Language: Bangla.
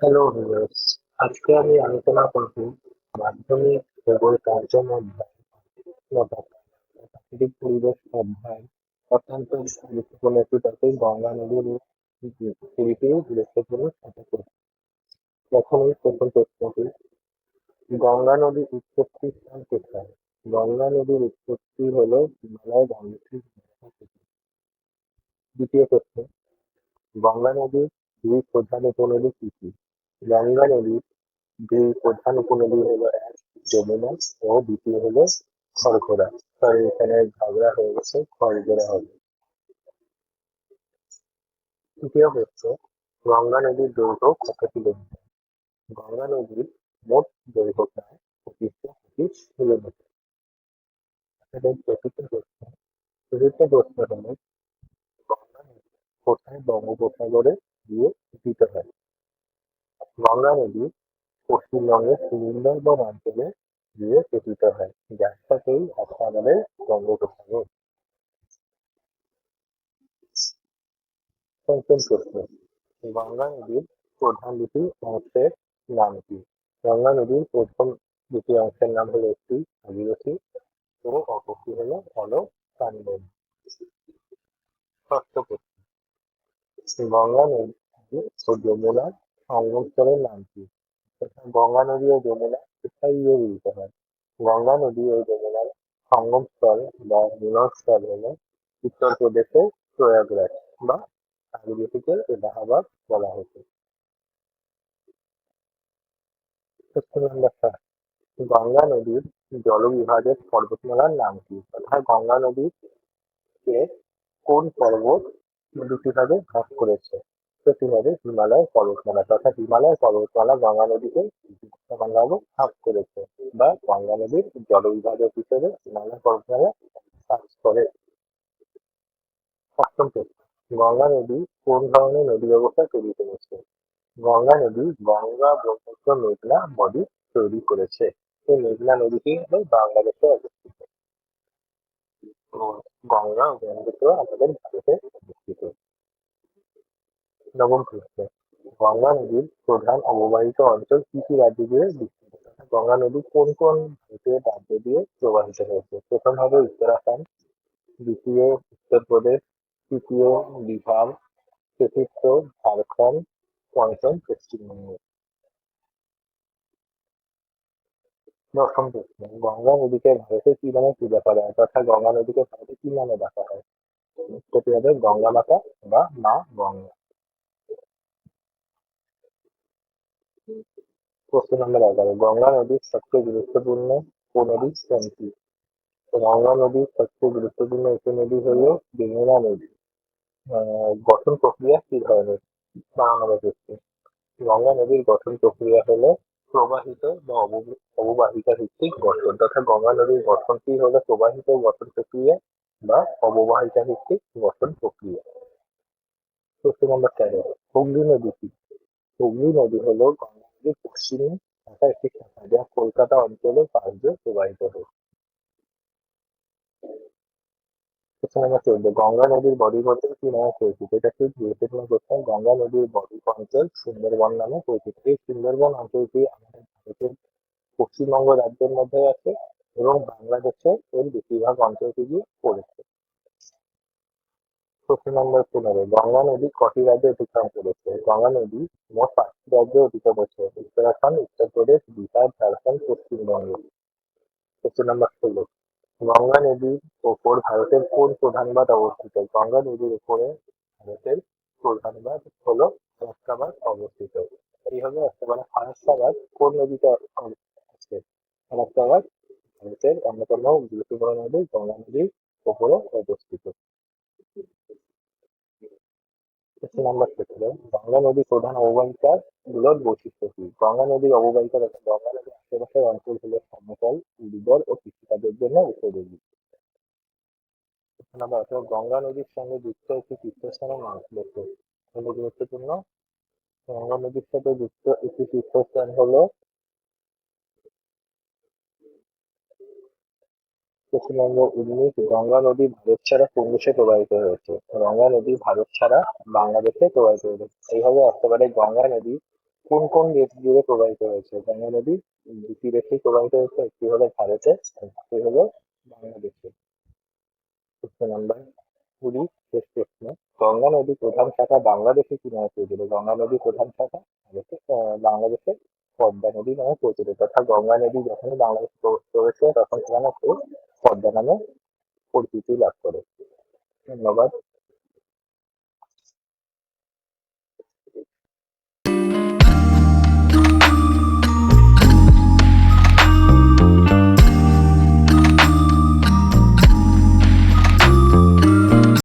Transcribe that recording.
হ্যালো ভিউয়ার্স আজকে আমি আলোচনা করব মাধ্যমিক ভূগোল অধ্যায় প্রাকৃতিক পরিবেশ অধ্যায় অত্যন্ত গুরুত্বপূর্ণ একটি টপিক গঙ্গা নদীর পৃথিবীতে গুরুত্বপূর্ণ টপিক প্রথমেই প্রথম প্রশ্নটি, গঙ্গা নদীর উৎপত্তি স্থান কোথায়? গঙ্গা নদীর উৎপত্তি হলো হিমালয় গঙ্গোত্রী দ্বিতীয় প্রশ্ন, গঙ্গা নদীর দুই প্রধান উপনদী কি কি? গঙ্গা নদীর দুই প্রধান উপনদী হলো এক যমুনা ও দ্বিতীয় হলো খড়খড়া সরি এখানে ঝগড়া হয়ে গেছে, খড়গড়া হবে। তৃতীয় হচ্ছে গঙ্গা নদীর দৈর্ঘ্য কত কিলোমিটার? গঙ্গা নদীর মোট দৈর্ঘ্য প্রায় পঁচিশশো পঁচিশ কিলোমিটার। চতুর্থ প্রশ্ন চতুর্থ প্রশ্ন গঙ্গা নদী কোথায় বঙ্গোপসাগরে গিয়ে মিলিত হয়? গঙ্গা নদী পশ্চিমবঙ্গের সুন্দরবন অঞ্চলে গিয়ে পতিত হয়। যার সাথেই আছে আমাদের বঙ্গোপসাগর। পঞ্চম প্রশ্ন। গঙ্গা নদীর প্রধান দুটি অংশের নাম কি? গঙ্গা নদীর প্রথম দুটি অংশের নাম হলো একটি ভাগীরথী ও অপরটি হলো অলকানন্দন ষষ্ঠ প্রশ্ন। গঙ্গা নদী ও যমুনার সঙ্গমস্থলের নাম কি গঙ্গা নদী ও যমুনা কোথায় গিয়ে মিলিত হয়। গঙ্গা নদী ও যমুনার সঙ্গমস্থল বা মিলনস্থল হলো উত্তরপ্রদেশের প্রয়াগরাজ বা আয়ুর্বেদিকে এলাহাবাদ বলা হতো। গঙ্গা নদীর জলবিভাজক পর্বতমালার নাম কি? অর্থাৎ গঙ্গা নদীর কে কোন পর্বত দুটি ভাগে ভাগ করেছে? সেটি হবে হিমালয় পর্বতমালা তথা হিমালয় পর্বতমালা গঙ্গা নদীকে ভাগে করেছে বা গঙ্গা নদীর জলবিভাজক হিসেবে হিমালয় পর্বতমালা কাজ করে। সপ্তম প্রশ্ন, গঙ্গা নদী কোন ধরনের নদী ব্যবস্থা তৈরি করেছে? গঙ্গা নদী গঙ্গা, ব্রহ্মপুত্র, মেঘনা বদ্বীপ তৈরি করেছে। এই মেঘনা নদীটি হলো বাংলাদেশে অবস্থিত। গঙ্গা ব্রহ্মপুত্র আমাদের ভারতে অবস্থিত। নবম প্রশ্ন গঙ্গা নদীর প্রধান অববাহিত অঞ্চল কি কি রাজ্য জুড়ে বিস্তৃত? গঙ্গা নদী কোন কোন ভারতীয় রাজ্য দিয়ে প্রবাহিত হয়েছে? প্রথম হবে উত্তরাখণ্ড, দ্বিতীয় উত্তরপ্রদেশ তৃতীয় বিহার, চতুর্থ ঝাড়খণ্ড, পঞ্চম পশ্চিমবঙ্গ দশম প্রশ্ন গঙ্গা নদীকে ভারতে কি নামে পূজা করা হয়? তথা গঙ্গা নদীকে ভারতে কি নামে ডাকা হয়? উত্তরটি হবে গঙ্গা মাতা বা মা গঙ্গা। প্রশ্ন নম্বর এগারো, গঙ্গা নদীর সবচেয়ে গুরুত্বপূর্ণ উপনদী কোনটি? গঙ্গা নদীর সবচেয়ে গুরুত্বপূর্ণ উপনদী হলো যমুনা নদী। গঠন প্রক্রিয়া কি ধরনের? বাংলা ক্ষেত্রে গঙ্গা নদীর গঠন প্রক্রিয়া হলো প্রবাহিত বা অববাহিকা ভিত্তিক গঠন, তথা গঙ্গা নদীর গঠনটি হলো প্রবাহিত গঠন প্রক্রিয়া বা অববাহিকা ভিত্তিক গঠন প্রক্রিয়া। প্রশ্ন নম্বর তেরো, হুগলি নদী কি? হুগলি নদী হলো গঙ্গা নদীর পশ্চিমে থাকা একটি শাখা যা কলকাতা অঞ্চলের পাশ দিয়ে প্রবাহিত হয়েছে। প্রশ্ন নম্বর চোদ্দ গঙ্গা নদীর বদ্বীপ অঞ্চল কি নামে পরিচিত এটা খুব গুরুত্বপূর্ণ প্রশ্ন? গঙ্গা নদীর বদ্বীপ অঞ্চল সুন্দরবন নামে পরিচিত। এই সুন্দরবন অঞ্চলটি আমাদের ভারতের পশ্চিমবঙ্গ রাজ্যের মধ্যে আছে এবং বাংলাদেশে এর বেশিরভাগ অঞ্চলটি গিয়ে পড়েছে প্রশ্ন নম্বর পনেরো গঙ্গা নদী কটি রাজ্যে অতিক্রম করেছে? গঙ্গা নদী মোট পাঁচটি রাজ্যে অতিক্রম করেছে। উত্তরাখণ্ড, উত্তরপ্রদেশ, বিহার, ঝাড়খণ্ড, পশ্চিমবঙ্গ। প্রশ্ন নম্বর ষোলো। গঙ্গা নদীর ওপর ভারতের কোন প্রধান বাঁধ অবস্থিত? গঙ্গা নদীর উপরে ভারতের প্রধান বাঁধ হলো ফারাক্কাবাদ অবস্থিত। এইভাবে আসতে পারে ফারাক্কাবাদ কোন নদীতে আছে ফারাক্কাবাদ ভারতের অন্যতম গুরুত্বপূর্ণ নদী। গঙ্গা নদীর ওপরে অবস্থিত প্রশ্ন নাম্বার ক্ষেত্রে গঙ্গা নদীর প্রধান অববাহিকা গুলোর বৈশিষ্ট্য কি? গঙ্গা নদীর অববাহিকা তথা গঙ্গা নদীর আশেপাশের অঞ্চল হলো সমতল উর্বর ও কৃষিকাজের জন্য উপযোগী। নাম্বার গঙ্গা নদীর সঙ্গে যুক্ত একটি তীর্থস্থানের নাম ছিল গুরুত্বপূর্ণ। গঙ্গা নদীর সাথে যুক্ত একটি তীর্থস্থান হলো প্রশ্ন নম্বর গঙ্গা নদী ভারত ছাড়া কোন দেশে প্রবাহিত হয়েছে? গঙ্গা নদী ভারত ছাড়া বাংলাদেশে প্রবাহিত হয়েছে। এইভাবে আসতে পারে গঙ্গা নদী কোন কোন দেশ জুড়ে প্রবাহিত হয়েছে? গঙ্গা নদী দুটি দেশেই প্রবাহিত হয়েছে একটি হলো ভারতে একটি হলো বাংলাদেশে। প্রশ্ন নাম্বার কুড়ি, শেষ প্রশ্ন। গঙ্গা নদী প্রধান শাখা বাংলাদেশে কি নামে পরিচিত? গঙ্গা নদী প্রধান শাখা ভারতে বাংলাদেশে পদ্মা নদী নামে পরিচিত। তথা গঙ্গা নদী যখনই বাংলাদেশে প্রবেশ করে, তখন সেখানে পদ্মা নামে পরিচিতি লাভ করে ধন্যবাদ।